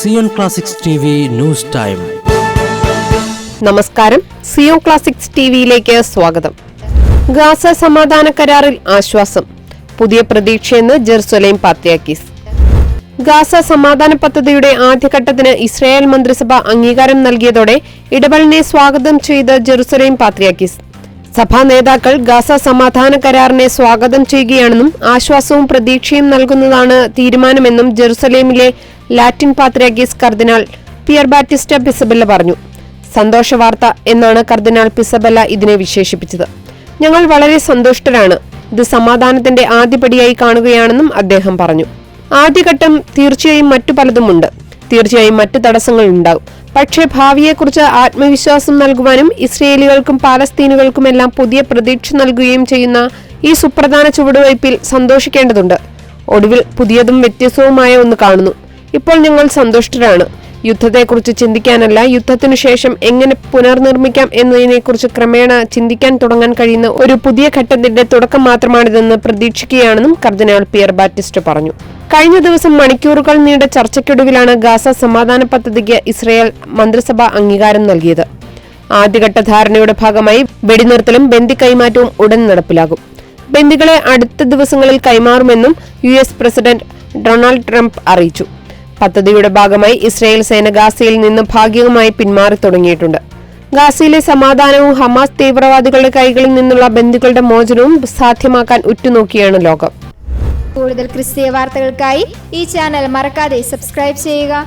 Zion classics T V news time. നമസ്കാരം. Zion classics ടിവിയിലേക്ക് സ്വാഗതം. ഗാസ സമാധാന കരാറിൽ ആശ്വാസം. പുതിയ പ്രതീക്ഷയെന്ന് ജെറുസലേം പാത്രിയാക്കീസ് ഗാസ സമാധാന പദ്ധതിയുടെ ആദ്യഘട്ടത്തിന് ഇസ്രായേൽ മന്ത്രിസഭ അംഗീകാരം നൽകിയതോടെ ഇടപെടലിനെ സ്വാഗതം ചെയ്ത് ജെറുസലേം പാത്രിയാക്കീസ് സഭാ നേതാക്കൾ ഗാസ സമാധാന കരാറിനെ സ്വാഗതം ചെയ്യുകയാണെന്നും ആശ്വാസവും പ്രതീക്ഷയും നൽകുന്നതാണ് തീരുമാനമെന്നും ജെറുസലേമിലെ ലാറ്റിൻ പാത്രിയാക്കീസ് കർദിനാൾ പിയർ ബാറ്റിസ്റ്റ പിസബെല്ല പറഞ്ഞു. സന്തോഷ വാർത്ത എന്നാണ് കർദിനാൾ പിസബെല്ല ഇതിനെ വിശേഷിപ്പിച്ചത്. ഞങ്ങൾ വളരെ സന്തുഷ്ടരാണ്. ഇത് സമാധാനത്തിന്റെ ആദ്യപടിയായി കാണുകയാണെന്നും അദ്ദേഹം പറഞ്ഞു. ആദ്യഘട്ടം തീർച്ചയായും മറ്റു പലതുമുണ്ട്. തീർച്ചയായും മറ്റു തടസ്സങ്ങൾ ഉണ്ടാകും പക്ഷേ ഭാവിയെക്കുറിച്ച് ആത്മവിശ്വാസം നൽകുവാനും ഇസ്രയേലികൾക്കും പാലസ്തീനുകൾക്കുമെല്ലാം പുതിയ പ്രതീക്ഷ നൽകുകയും ചെയ്യുന്ന ഈ സുപ്രധാന ചുവടുവയ്പിൽ സന്തോഷിക്കേണ്ടതുണ്ട്. ഒടുവിൽ പുതിയതും വ്യത്യസ്തവുമായ ഒന്ന് കാണുന്നു. ഇപ്പോൾ ഞങ്ങൾ സന്തുഷ്ടരാണ്. യുദ്ധത്തെക്കുറിച്ച് ചിന്തിക്കാനല്ല യുദ്ധത്തിനു ശേഷം എങ്ങനെ പുനർനിർമ്മിക്കാം എന്നതിനെക്കുറിച്ച് ക്രമേണ ചിന്തിക്കാൻ തുടങ്ങാൻ കഴിയുന്ന ഒരു പുതിയ ഘട്ടത്തിന്റെ തുടക്കം മാത്രമാണിതെന്ന് പ്രതീക്ഷിക്കുകയാണെന്നും കർദിനാൾ പിയർ ബാറ്റിസ്റ്റ് പറഞ്ഞു. കഴിഞ്ഞ ദിവസം മണിക്കൂറുകൾ നീണ്ട ചർച്ചയ്ക്കൊടുവിലാണ് ഗാസ സമാധാന പദ്ധതിക്ക് ഇസ്രയേൽ മന്ത്രിസഭ അംഗീകാരം നൽകിയത്. ആദ്യഘട്ട ധാരണയുടെ ഭാഗമായി വെടിനിർത്തലും ബന്ദി കൈമാറ്റവും ഉടൻ നടപ്പിലാകും. ബന്ദികളെ അടുത്ത ദിവസങ്ങളിൽ കൈമാറുമെന്നും യു. പ്രസിഡന്റ് ഡൊണാൾഡ് ട്രംപ് അറിയിച്ചു. പദ്ധതിയുടെ ഭാഗമായി ഇസ്രായേൽ സേന ഗാസയിൽ നിന്ന് ഭാഗികമായി പിന്മാറി തുടങ്ങിയിട്ടുണ്ട്. ഗാസയിലെ സമാധാനവും ഹമാസ് തീവ്രവാദികളുടെ കൈകളിൽ നിന്നുള്ള ബന്ധുക്കളുടെ മോചനവും സാധ്യമാക്കാൻ ഉറ്റുനോക്കിയാണ് ലോകം. കൂടുതൽ ക്രിസ്തീയ വാർത്തകൾക്കായി ഈ ചാനൽ മറക്കാതെ സബ്സ്ക്രൈബ് ചെയ്യുക.